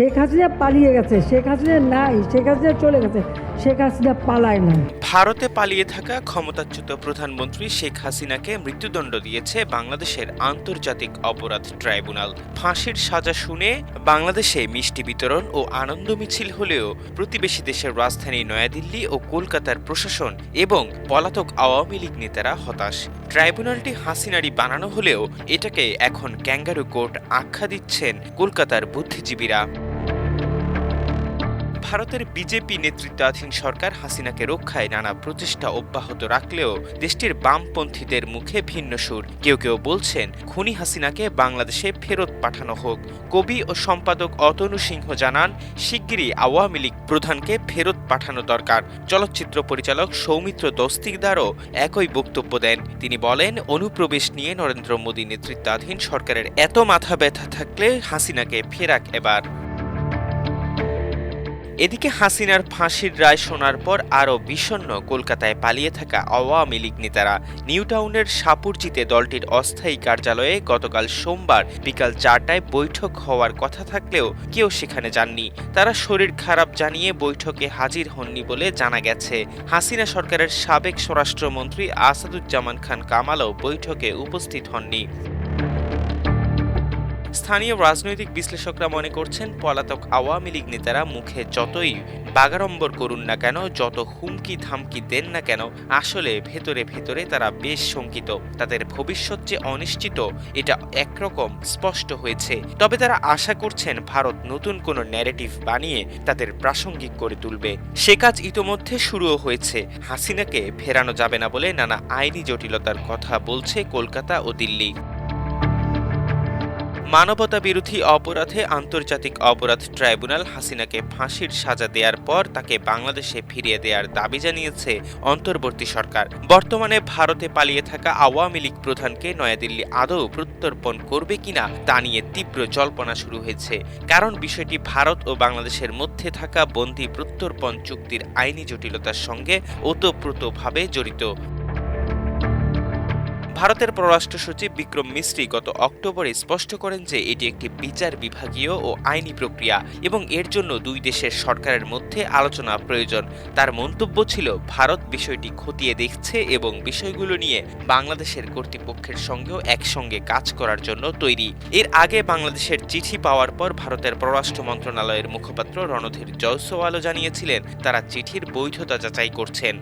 শেখ হাসিনা পালিয়ে গেছে, শেখ হাসিনা নাই, শেখ হাসিনা চলে গেছে, শেখ হাসিনা পালায় না ভারতে পালিয়ে থাকা ক্ষমতাচ্যুত প্রধানমন্ত্রী শেখ হাসিনাকে মৃত্যুদণ্ড দিয়েছে বাংলাদেশের আন্তর্জাতিক অপরাধ ট্রাইব্যুনাল। ফাঁসির সাজা শুনে বাংলাদেশে মিষ্টি বিতরণ ও আনন্দ মিছিল হলেও প্রতিবেশী দেশের রাজধানী নয়াদিল্লি ও কলকাতার প্রশাসন এবং পলাতক আওয়ামী লীগ নেতারা হতাশ। ট্রাইব্যুনালটি হাসিনারি বানানো হলেও এটাকে এখন ক্যাঙ্গারু কোর্ট আখ্যা দিচ্ছেন কলকাতার বুদ্ধিজীবীরা। ভারতের বিজেপি নেতৃত্বাধীন সরকার হাসিনাকে রক্ষায় নানা প্রচেষ্টা অব্যাহত রাখলেও দেশটির বামপন্থীদের মুখে ভিন্ন সুর। কেউ কেউ বলছেন, খুনি হাসিনাকে বাংলাদেশে ফেরত পাঠানো হোক। কবি ও সম্পাদক অতনু সিংহ জানান, শিগগিরই আওয়ামী লীগ প্রধানকে ফেরত পাঠানো দরকার। চলচ্চিত্র পরিচালক সৌমিত্র দস্তিকদারও একই বক্তব্য দেন। তিনি বলেন, অনুপ্রবেশ নিয়ে নরেন্দ্র মোদী নেতৃত্বাধীন সরকারের এত মাথা ব্যথা থাকলে হাসিনাকে ফেরাক এবার। এদিকে হাসিনার ফাঁসির রায় শোনার পর আরও বিষণ্ণ কলকাতায় পালিয়ে থাকা আওয়ামী লীগ নেতারা নিউ টাউনের সাপুরজিতে দলটির অস্থায়ী কার্যালয়ে গতকাল সোমবার বিকাল চারটায় বৈঠক হওয়ার কথা থাকলেও কেউ সেখানে যাননি। তারা শরীর খারাপ জানিয়ে বৈঠকে হাজির হননি বলে জানা গেছে। হাসিনা সরকারের সাবেক স্বরাষ্ট্রমন্ত্রী আসাদুজ্জামান খান কামালও বৈঠকে উপস্থিত হননি। স্থানীয় রাজনৈতিক বিশ্লেষকরা মনে করছেন পলাতক আওয়ামী লীগ নেতারা মুখে যতই বাগাড়ম্বর করুন না কেন, যত হুমকি ধামকি দেন না কেন, আসলে ভেতরে ভেতরে তারা বেশ শঙ্কিত। তাদের ভবিষ্যৎ যে অনিশ্চিত, এটা একরকম স্পষ্ট হয়েছে। তবে তারা আশা করছেন ভারত নতুন কোনো ন্যারেটিভ বানিয়ে তাদের প্রাসঙ্গিক করে তুলবে। সে কাজ ইতোমধ্যে শুরুও হয়েছে। হাসিনাকে ফেরানো যাবে না বলে নানা আইনি জটিলতার কথা বলছে কলকাতা ও দিল্লি। মানবতা বিরোধী অপরাধে আন্তর্জাতিক অপরাধ ট্রাইব্যুনাল হাসিনাকে ফাঁসির সাজা দেওয়ার পর তাকে বাংলাদেশে ফিরিয়ে দেওয়ার দাবি জানিয়েছে অন্তর্বর্তী সরকার। বর্তমানে ভারতে পালিয়ে থাকা আওয়ামী লীগ প্রধানকে নয়াদিল্লি আদৌ প্রত্যর্পণ করবে কিনা তা নিয়ে তীব্র জল্পনা শুরু হয়েছে। কারণ বিষয়টি ভারত ও বাংলাদেশের মধ্যে থাকা বন্দি প্রত্যর্পণ চুক্তির আইনি জটিলতার সঙ্গে ওতপ্রোতভাবে জড়িত। ভারতের পররাষ্ট্র সচিব বিক্রম মিস্ত্রি গত অক্টোবরে স্পষ্ট করেন যে এটি একটি বিচার বিভাগীয় ও আইনি প্রক্রিয়া এবং এর জন্য দুই দেশের সরকারের মধ্যে আলোচনা প্রয়োজন। তার মন্তব্য ছিল, ভারত বিষয়টি খতিয়ে দেখছে এবং বিষয়গুলো নিয়ে বাংলাদেশের কর্তৃপক্ষের সঙ্গেও একসঙ্গে কাজ করার জন্য তৈরি। এর আগে বাংলাদেশের চিঠি পাওয়ার পর ভারতের পররাষ্ট্র মন্ত্রণালয়ের মুখপাত্র রণধীর জয়সওয়ালও জানিয়েছিলেন, তারা চিঠির বৈধতা যাচাই করছেন।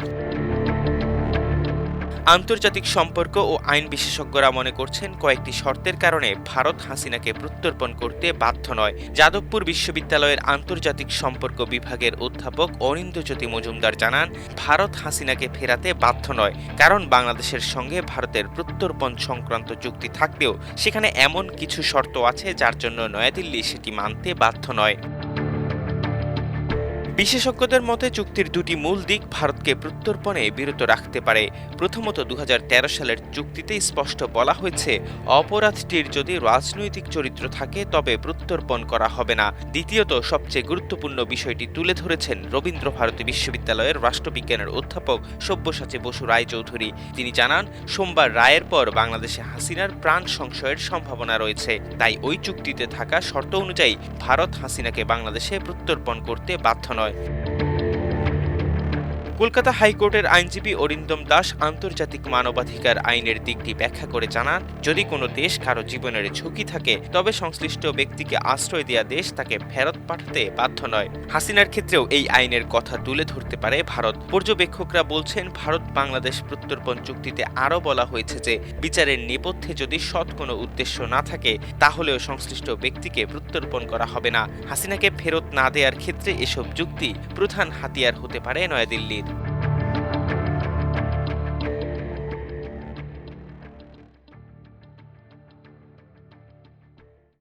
আন্তর্জাতিক সম্পর্ক ও আইন বিশেষজ্ঞরা মনে করছেন কয়েকটি শর্তের কারণে ভারত হাসিনাকে প্রত্যর্পণ করতে বাধ্য নয়। যাদবপুর বিশ্ববিদ্যালয়ের আন্তর্জাতিক সম্পর্ক বিভাগের অধ্যাপক অরিন্দ্রজ্যোতি মজুমদার জানান, ভারত হাসিনাকে ফেরাতে বাধ্য নয়, কারণ বাংলাদেশের সঙ্গে ভারতের প্রত্যর্পণ সংক্রান্ত চুক্তি থাকলেও সেখানে এমন কিছু শর্ত আছে যার জন্য নয়াদিল্লি সেটি মানতে বাধ্য নয়। বিশেষজ্ঞদের মতে চুক্তির দুটি মূল দিক ভারতকে প্রত্যর্পণে বিরত রাখতে পারে। প্রথমত দু হাজার তেরো সালের চুক্তিতে স্পষ্ট বলা হয়েছে, অপরাধটির যদি রাজনৈতিক চরিত্র থাকে, তবে প্রত্যর্পণ করা হবে না। দ্বিতীয়ত, সবচেয়ে গুরুত্বপূর্ণ বিষয়টি তুলে ধরেছেন রবীন্দ্র ভারতী বিশ্ববিদ্যালয়ের রাষ্ট্রবিজ্ঞানের অধ্যাপক সব্যসাচী বসু রায়চৌধুরী। তিনি জানান, সোমবার রায়ের পর বাংলাদেশে হাসিনার প্রাণ সংশয়ের সম্ভাবনা রয়েছে। তাই ওই চুক্তিতে থাকা শর্ত অনুযায়ী ভারত হাসিনাকে বাংলাদেশে প্রত্যর্পণ করতে বাধ্য নয়। হয় কলকাতা হাইকোর্টের আইনজীবী অরিন্দম দাস আন্তর্জাতিক মানবাধিকার আইনের দিকটি ব্যাখ্যা করে জানান, যদি কোনো দেশ কারও জীবনের ঝুঁকি থাকে, তবে সংশ্লিষ্ট ব্যক্তিকে আশ্রয় দেওয়া দেশ তাকে ফেরত পাঠাতে বাধ্য নয়। হাসিনার ক্ষেত্রেও এই আইনের কথা তুলে ধরতে পারে ভারত। পর্যবেক্ষকরা বলছেন, ভারত বাংলাদেশ প্রত্যর্পণ চুক্তিতে আরও বলা হয়েছে যে, বিচারের নেপথ্যে যদি সৎ কোনো উদ্দেশ্য না থাকে, তাহলেও সংশ্লিষ্ট ব্যক্তিকে প্রত্যর্পণ করা হবে না। হাসিনাকে ফেরত না দেওয়ার ক্ষেত্রে এসব যুক্তি প্রধান হাতিয়ার হতে পারে নয়াদিল্লির।